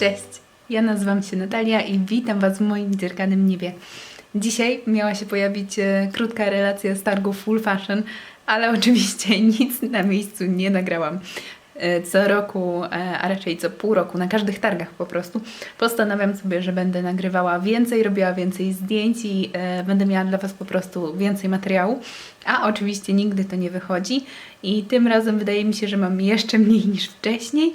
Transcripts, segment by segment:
Cześć, ja nazywam się Natalia i witam Was w moim dzierganym niebie. Dzisiaj miała się pojawić e, krótka relacja z targu Full Fashion, ale oczywiście nic na miejscu nie nagrałam. E, Co roku, e, a raczej co pół roku, na każdych targach po prostu, postanawiam sobie, że będę nagrywała więcej, robiła więcej zdjęć i e, będę miała dla Was po prostu więcej materiału. A oczywiście nigdy to nie wychodzi i tym razem wydaje mi się, że mam jeszcze mniej niż wcześniej.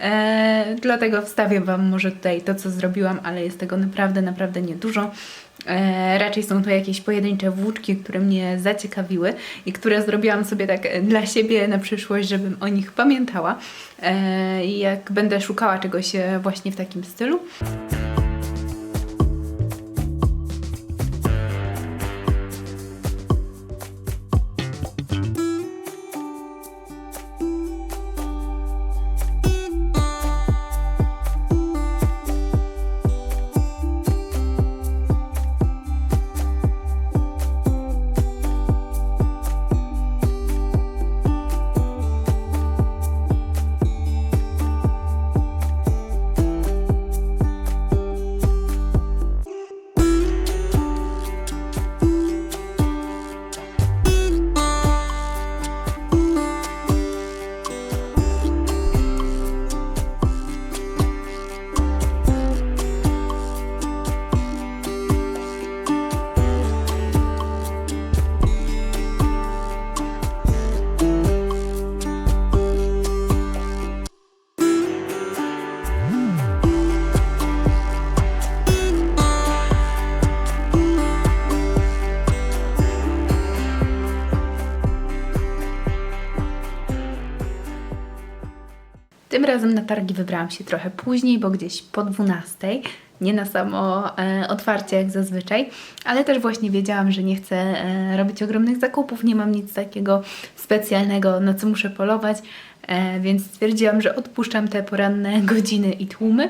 E, dlatego wstawię Wam może tutaj to, co zrobiłam, ale jest tego naprawdę, naprawdę niedużo. E, raczej są to jakieś pojedyncze włóczki, które mnie zaciekawiły i które zrobiłam sobie tak e, dla siebie na przyszłość, żebym o nich pamiętała. E, I jak będę szukała czegoś e, właśnie w takim stylu. Tym razem na targi wybrałam się trochę później, bo gdzieś po 12, nie na samo e, otwarcie jak zazwyczaj, ale też właśnie wiedziałam, że nie chcę e, robić ogromnych zakupów, nie mam nic takiego specjalnego, na co muszę polować, e, więc stwierdziłam, że odpuszczam te poranne godziny i tłumy.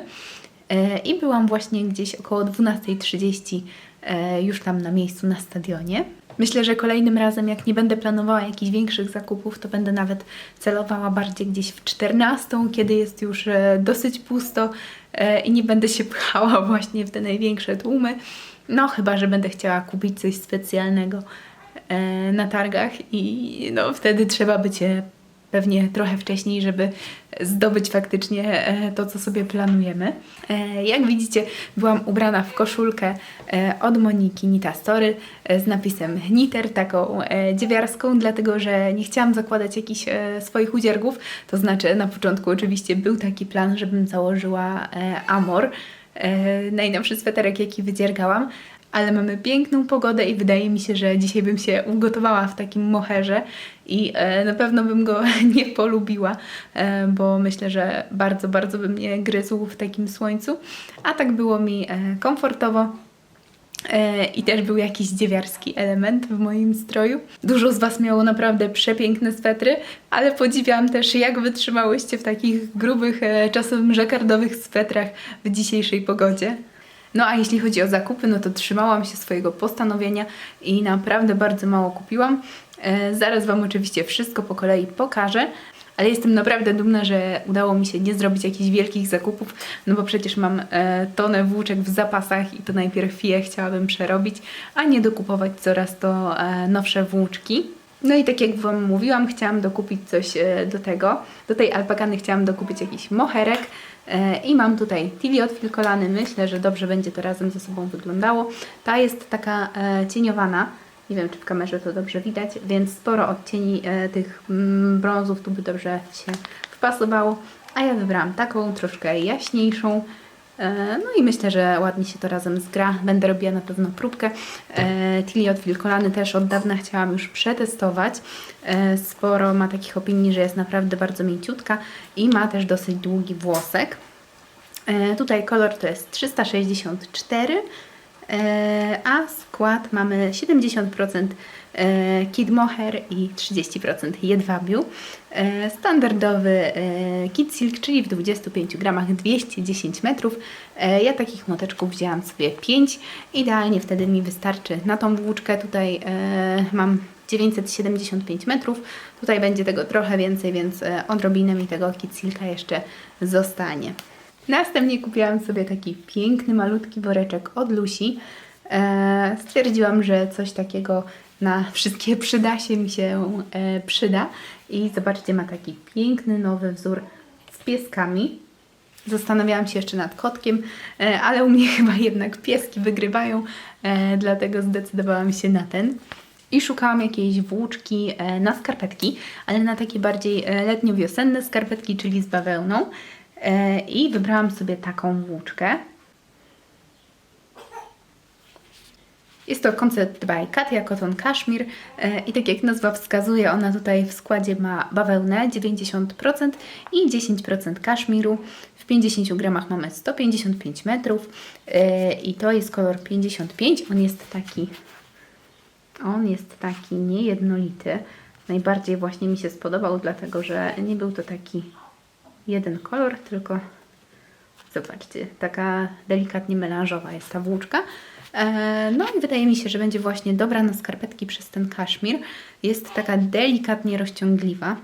E, I byłam właśnie gdzieś około 12.30 e, już tam na miejscu na stadionie. Myślę, że kolejnym razem, jak nie będę planowała jakichś większych zakupów, to będę nawet celowała bardziej gdzieś w 14, kiedy jest już e, dosyć pusto e, i nie będę się pchała właśnie w te największe tłumy. No, chyba, że będę chciała kupić coś specjalnego e, na targach i no, wtedy trzeba być e, pewnie trochę wcześniej, żeby zdobyć faktycznie e, to, co sobie planujemy. E, Jak widzicie, byłam ubrana w koszulkę e, od Moniki Nita Story z napisem Niter, taką dziewiarską, dlatego że nie chciałam zakładać jakichś swoich udziergów. To znaczy, na początku oczywiście był taki plan, żebym założyła Amor, najnowszy sweterek, jaki wydziergałam, ale mamy piękną pogodę i wydaje mi się, że dzisiaj bym się ugotowała w takim moherze i e, na pewno bym go nie polubiła, e, bo myślę, że bardzo, bardzo by mnie gryzł w takim słońcu, a tak było mi e, komfortowo. E, I też był jakiś dziewiarski element w moim stroju. Dużo z Was miało naprawdę przepiękne swetry, ale podziwiam też, jak wytrzymałyście w takich grubych, e, czasem żakardowych swetrach w dzisiejszej pogodzie. No a jeśli chodzi o zakupy, no to trzymałam się swojego postanowienia i naprawdę bardzo mało kupiłam. E, zaraz Wam oczywiście wszystko po kolei pokażę. Ale jestem naprawdę dumna, że udało mi się nie zrobić jakichś wielkich zakupów, no bo przecież mam e, tonę włóczek w zapasach i to najpierw je chciałabym przerobić, a nie dokupować coraz to e, nowsze włóczki. No i tak jak Wam mówiłam, chciałam dokupić coś e, do tego. Do tej alpakany chciałam dokupić jakiś moherek e, i mam tutaj TV od Filkolany. Myślę, że dobrze będzie to razem ze sobą wyglądało. Ta jest taka e, cieniowana. Nie wiem, czy w kamerze to dobrze widać, więc sporo odcieni e, tych mm, brązów tu by dobrze się wpasowało. A ja wybrałam taką, troszkę jaśniejszą. E, No i myślę, że ładnie się to razem zgra. Będę robiła na pewno próbkę. E, Tilly od Wilkolany też od dawna chciałam już przetestować. Sporo ma takich opinii, że jest naprawdę bardzo mięciutka i ma też dosyć długi włosek. Tutaj kolor to jest 364, e, a skład mamy 70% e, kid mohair i 30% jedwabiu. E, Standardowy e, kid silk, czyli w 25 gramach 210 metrów. Ja takich moteczków wzięłam sobie 5. Idealnie wtedy mi wystarczy na tą włóczkę. Tutaj mam 975 metrów. Tutaj będzie tego trochę więcej, więc odrobinę mi tego kid silka jeszcze zostanie. Następnie kupiłam sobie taki piękny, malutki woreczek od Lusi. E, stwierdziłam, że coś takiego na wszystkie przyda się mi się e, przyda. I zobaczcie, ma taki piękny, nowy wzór z pieskami. Zastanawiałam się jeszcze nad kotkiem, e, ale u mnie chyba jednak pieski wygrywają, e, dlatego zdecydowałam się na ten. I szukałam jakiejś włóczki e, na skarpetki, ale na takie bardziej e, letnio-wiosenne skarpetki, czyli z bawełną. E, I wybrałam sobie taką włóczkę. Jest to koncept by Katia Cotton Cashmere e, i tak jak nazwa wskazuje, ona tutaj w składzie ma bawełnę 90% i 10% kaszmiru. W 50 gramach mamy 155 metrów e, i to jest kolor 55. On jest taki, on jest taki niejednolity. Najbardziej właśnie mi się spodobał, dlatego że nie był to taki jeden kolor, tylko Zobaczcie, taka delikatnie melanżowa jest ta włóczka. E, No i wydaje mi się, że będzie właśnie dobra na skarpetki przez ten kaszmir. Jest taka delikatnie rozciągliwa.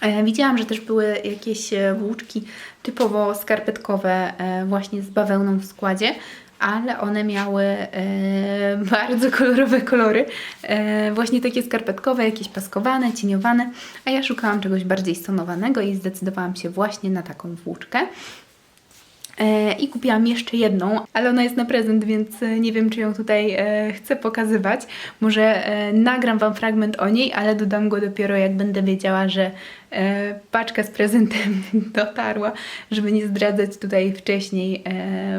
E, Widziałam, że też były jakieś e, włóczki typowo skarpetkowe właśnie z bawełną w składzie, ale one miały e, bardzo kolorowe kolory. E, właśnie takie skarpetkowe, jakieś paskowane, cieniowane, a ja szukałam czegoś bardziej stonowanego i zdecydowałam się właśnie na taką włóczkę. E, I kupiłam jeszcze jedną, ale ona jest na prezent, więc e, nie wiem, czy ją tutaj e, chcę pokazywać. Może nagram Wam fragment o niej, ale dodam go dopiero jak będę wiedziała, że paczka z prezentem dotarła, żeby nie zdradzać tutaj wcześniej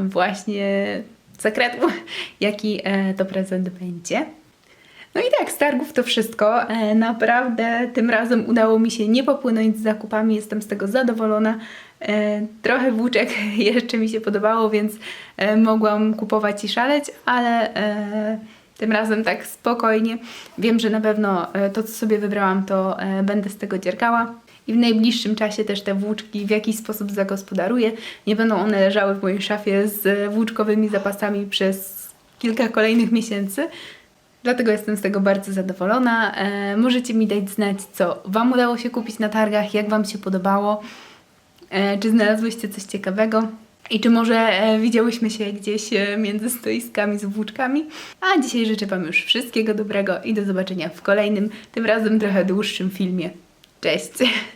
właśnie sekretu, jaki to prezent będzie. No i tak, z targów to wszystko. E, Naprawdę tym razem udało mi się nie popłynąć z zakupami, jestem z tego zadowolona. E, Trochę włóczek jeszcze mi się podobało, więc e, mogłam kupować i szaleć, ale tym razem tak spokojnie. Wiem, że na pewno to, co sobie wybrałam, to będę z tego dziergała. I w najbliższym czasie też te włóczki w jakiś sposób zagospodaruję. Nie będą one leżały w mojej szafie z włóczkowymi zapasami przez kilka kolejnych miesięcy. Dlatego jestem z tego bardzo zadowolona. E, możecie mi dać znać, co Wam udało się kupić na targach, jak Wam się podobało, e, czy znalazłyście coś ciekawego i czy może e, widziałyśmy się gdzieś e, między stoiskami z włóczkami. A dzisiaj życzę Wam już wszystkiego dobrego i do zobaczenia w kolejnym, tym razem trochę dłuższym filmie. Cześć!